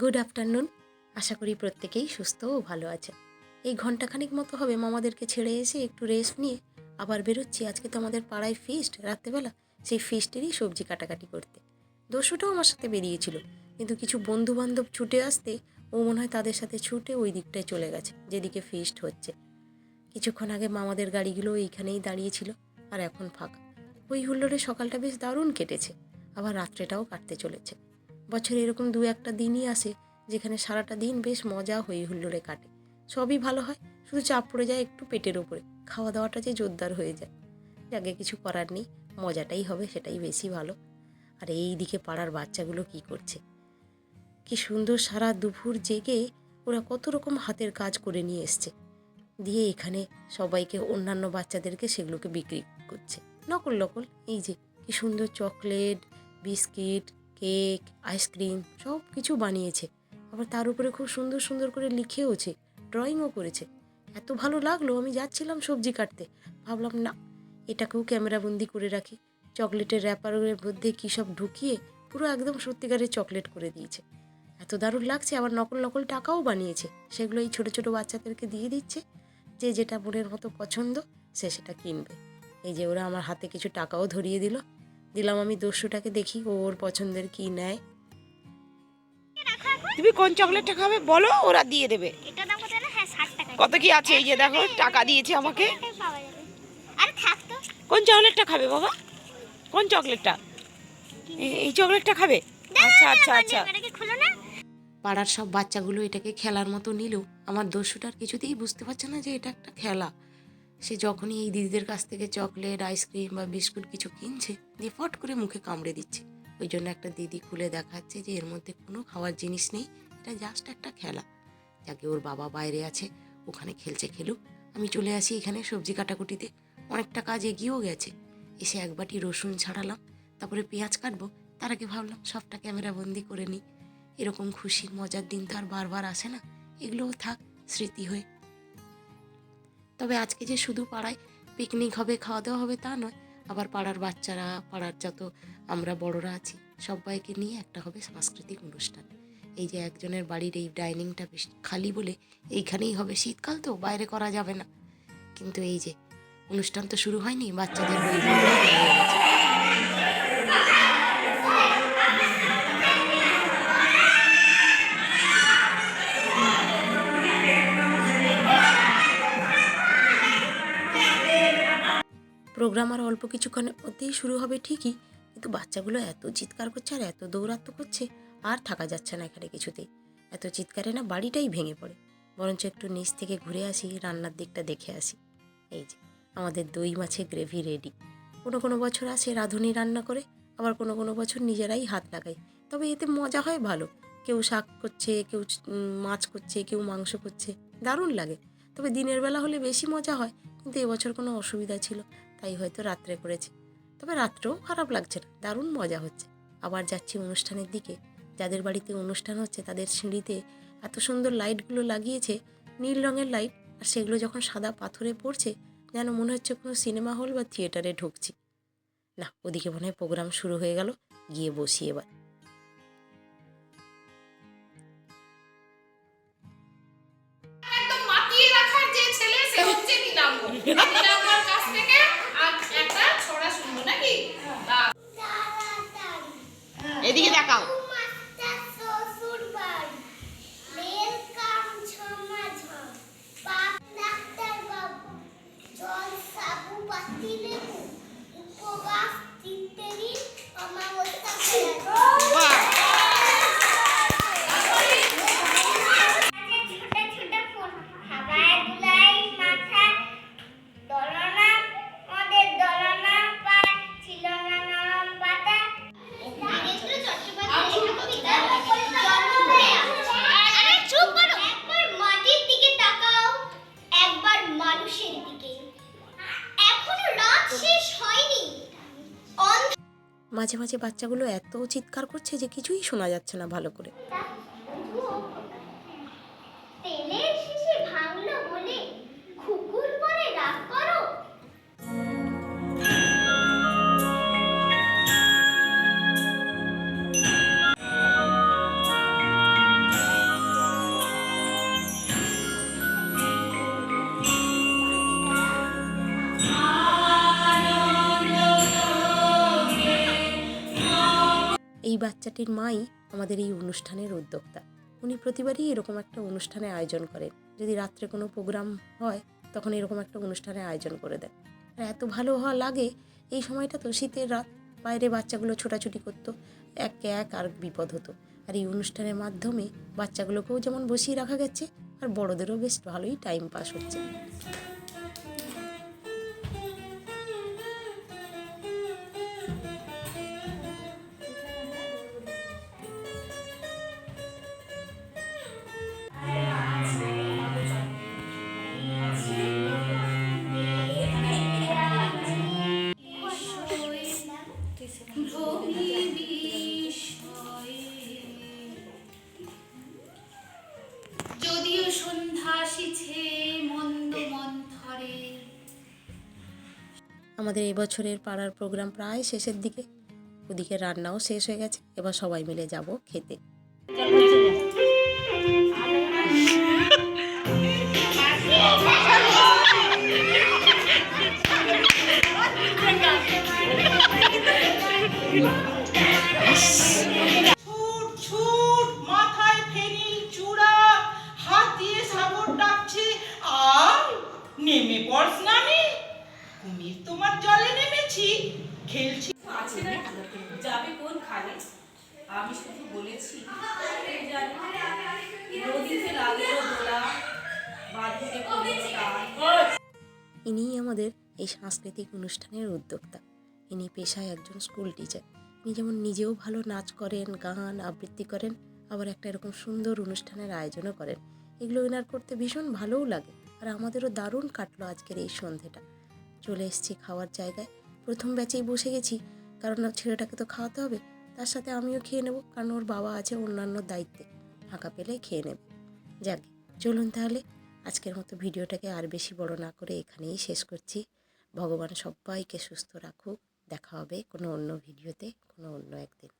Good afternoon আশা করি প্রত্যেকেই সুস্থ ও ভালো আছে এই ঘন্টাখানিক মতো হবে মামাদেরকে ছেড়ে এসে একটু রেস্ট নিয়ে আবার বেরোচ্ছি। আজকে তো আমাদের পাড়ায় ফিস্ট রাত্রেবেলা সেই ফিস্টেরই সবজি কাটাকাটি করতে। দস্যুটাও আমার সাথে বেরিয়েছিল, কিন্তু কিছু বন্ধু বান্ধব ছুটে আসতে ও মনে হয় তাদের সাথে ছুটে ওই দিকটায় চলে গেছে, যেদিকে ফিস্ট হচ্ছে। কিছুক্ষণ আগে মামাদের গাড়িগুলো এইখানেই দাঁড়িয়েছিল আর এখন ফাঁকা। ওই হুল্লোড়ে সকালটা বেশ দারুণ কেটেছে, আবার রাত্রেটাও কাটতে চলেছে। বছরে এরকম দু একটা দিনই আসে যেখানে সারাটা দিন বেশ মজা হই হুল্লোড়ে কাটে। সবই ভালো হয়, শুধু চাপ পড়ে যায় একটু পেটের ওপরে খাওয়া দাওয়াটা যে জোরদার হয়ে যায়। যাকে কিছু করার নেই, মজাটাই হবে, সেটাই বেশি ভালো। আর এই দিকে পাড়ার বাচ্চাগুলো কি করছে? কি সুন্দর সারা দুপুর জেগে ওরা কত রকম হাতের কাজ করে নিয়ে এসছে। দিয়ে এখানে সবাইকে, অন্যান্য বাচ্চাদেরকে সেগুলোকে বিক্রি করছে। নকল নকল এই যে কি সুন্দর চকলেট, বিস্কিট কেক, আইসক্রিম সব কিছু বানিয়েছে। আবার তার উপরে খুব সুন্দর সুন্দর করে লিখেওছে, ড্রয়িংও করেছে। এত ভালো লাগল, আমি যাচ্ছিলাম সবজি কাটতে। ভাবলাম, না, এটাকেও ক্যামেরাবন্দি করে রাখি। চকলেটের র্যাপারের মধ্যে কী সব ঢুকিয়ে পুরো একদম সত্যিকারের চকলেট করে দিয়েছে। এত দারুণ লাগছে, আবার নকল নকল টাকাও বানিয়েছে। সেগুলো এই ছোটো ছোটো বাচ্চাদেরকে দিয়ে দিচ্ছে। যে যেটা মনের মতো পছন্দ, সে সেটা কিনবে। এই যে ওরা আমার হাতে কিছু টাকাও ধরিয়ে দিল। দিলাম আমি দস্যুটাকে দেখি ও ওর পছন্দের কি নেয়। তুমি কোন চকলেটটা খাবে বলো ওরা দিয়ে দেবে। এটা কত জানো হ্যাঁ কত কি আছে এই যে দেখো টাকা দিয়েছে আমাকে। কোন চকলেটটা খাবে বাবা? কোন চকলেটটা? এই চকলেটটা খাবে? আচ্ছা আচ্ছা আচ্ছা। এটাকে খুলো না। পাড়ার সব বাচ্চাগুলো এটাকে খেলার মতো নিলেও আমার দস্যুটার কিছুতেই বুঝতে পারছে না যে এটা একটা খেলা। সে যখনই এই দিদিদের কাছ থেকে চকলেট, আইসক্রিম বা বিস্কুট কিছু কিনছে, দিয়ে ফট করে মুখে কামড়ে দিচ্ছে। ওই জন্য একটা দিদি খুলে দেখাচ্ছে যে এর মধ্যে কোনো খাওয়ার জিনিস নেই, এটা জাস্ট একটা খেলা। যাকে ওর বাবা বাইরে আছে, ওখানে খেলছে খেলুক। আমি চলে আসি এখানে সবজি কাটাকুটিতে। অনেকটা কাজ এগিয়েও গেছে। এসে এক বাটি রসুন ছাড়ালাম, তারপরে পেঁয়াজ কাটবো। তার আগে ভাবলাম সবটা ক্যামেরা বন্দি করে নিই। এরকম খুশির, মজার দিন তো আর বারবার আসে না। এগুলোও থাক, স্মৃতি হয়ে। তবে আজকে যে শুধু পাড়ায় পিকনিক হবে খাওয়া দাওয়া হবে তা নয়, আবার পাড়ার বাচ্চারা, পাড়ার যত আমরা বড়রা আছি, সবাইকে নিয়ে একটা হবে সাংস্কৃতিক অনুষ্ঠান। এই যে একজনের বাড়ির এই ডাইনিংটা বেশ খালি বলে এইখানেই হবে, শীতকাল তো বাইরে করা যাবে না। কিন্তু এই যে অনুষ্ঠান তো শুরু হয়নি, বাচ্চাদের প্রোগ্রাম আর অল্প কিছুক্ষণের মধ্যেই শুরু হবে ঠিকই, কিন্তু বাচ্চাগুলো এত চিৎকার করছে আর এত দৌরাত্ম করছে, আর থাকা যাচ্ছে না এখানে কিছুতেই এত চিৎকারে না বাড়িটাই ভেঙে পড়ে। বরঞ্চ একটু নিচ থেকে ঘুরে আসি, রান্নার দিকটা দেখে আসি। এই যে, আমাদের দই মাছের গ্রেভি রেডি কোনো কোনো বছর আসে রাঁধুনি রান্না করে, আবার কোনো কোনো বছর নিজেরাই হাত লাগাই। তবে এতে মজা হয় ভালো। কেউ শাক করছে, কেউ মাছ করছে, কেউ মাংস করছে, দারুণ লাগে। তবে দিনের বেলা হলে বেশি মজা হয়, কিন্তু এবছর কোনো অসুবিধা ছিল। তাই হয়তো রাত্রে করেছে। তবে রাত্রেও খারাপ লাগছে না, দারুণ মজা হচ্ছে। আবার যাচ্ছি অনুষ্ঠানের দিকে। যাদের বাড়িতে অনুষ্ঠান হচ্ছে তাদের সিঁড়িতে এত সুন্দর লাইটগুলো লাগিয়েছে, নীল রঙের লাইট, আর সেগুলো যখন সাদা পাথরে পড়ছে, যেন মনে হচ্ছে কোনো সিনেমা হল বা থিয়েটারে ঢুকছি। না, ওদিকে মনে হয় প্রোগ্রাম শুরু হয়ে গেল, গিয়ে বসি এবার। একদম মাতিয়ে রাখার যে ছেলে, সে হচ্ছে নীলাম্ব নীলাম্বর কাছ থেকে একটা ছড়া শুনব নাকি? এদিকে দেখাও। বাহ মাঝে মাঝে বাচ্চাগুলো এত চিৎকার করছে যে কিছুই শোনা যাচ্ছে না ভালো করে। এই বাচ্চাটির মাই আমাদের এই অনুষ্ঠানের উদ্যোক্তা। উনি প্রতিবারই এরকম একটা অনুষ্ঠানের আয়োজন করেন। যদি রাত্রে কোনো প্রোগ্রাম হয়, তখন এরকম একটা অনুষ্ঠানের আয়োজন করে দেন। আর এত ভালো হওয়া লাগে, এই সময়টা তো শীতের রাত, বাইরে বাচ্চাগুলো ছোটাছুটি করতো এককে এক আর বিপদ হতো। আর এই অনুষ্ঠানের মাধ্যমে বাচ্চাগুলোকেও যেমন বসিয়ে রাখা গেছে, আর বড়দেরও বেশ ভালোই টাইম পাস হচ্ছে। আমাদের এবছরের পাড়ার প্রোগ্রাম প্রায় শেষের দিকে। ওদিকে রান্নাও শেষ হয়ে গেছে। এবার সবাই মিলে যাব খেতে। ছুট ছুট, মাথায় ফেনিল চূড়া হাত দিয়ে সাগর ডাকছে আয় নেমে পড় স্নানে কুমির জলে নেমেছি খেলছি। যাবে কোন খালে? আমি শুধু বলেছি নদীতে লাগল দোলা বাঁধতে ইনিই আমাদের এই সাংস্কৃতিক অনুষ্ঠানের উদ্যোক্তা। ইনি পেশায় একজন স্কুল টিচার ইনি যেমন নিজেও ভালো নাচ করেন গান আবৃত্তি করেন আবার একটা এরকম সুন্দর অনুষ্ঠানের আয়োজনও করেন। এগুলো এনার করতে ভীষণ ভালোও লাগে। আর আমাদেরও দারুণ কাটলো আজকের এই সন্ধেটা চলে এসেছি খাওয়ার জায়গায়। প্রথম ব্যাচেই বসে গেছি, কারণ ছেলেটাকে তো খাওয়াতে হবে। তার সাথে আমিও খেয়ে নেব, কারণ ওর বাবা আছে অন্যান্য দায়িত্বে। ফাঁকা পেলে খেয়ে নেব। যাক, চলুন তাহলে। আজকের মতো ভিডিওটাকে আর বেশি বড় না করে এখানেই শেষ করছি। ভগবান সবাইকে সুস্থ রাখুক। দেখা হবে কোনো অন্য ভিডিওতে, কোনো অন্য একদিন।